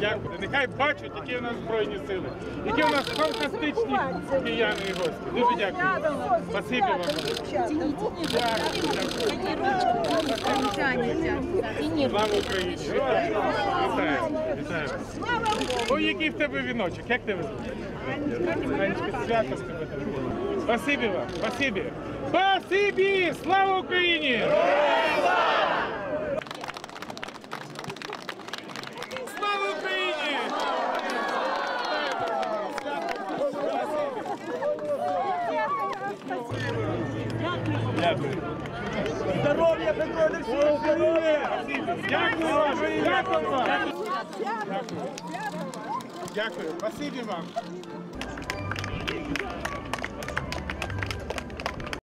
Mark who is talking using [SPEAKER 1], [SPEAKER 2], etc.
[SPEAKER 1] Дякую. Нехай бачать, які у нас збройні сили. Які у нас фантастичні кияни і гості. Дуже дякую. Спасибі вам. Слава Україні! Вітаю! Ой, який в тебе віночок, як тебе звуть? Свято з тебе. Спасибі вам, спасибі! Спасибі! Слава Україні! Слава Україні!
[SPEAKER 2] Здоров'я, Петро Олексійович!
[SPEAKER 1] Дякую вам! Дякую вам! Дякую. Спасибі вам.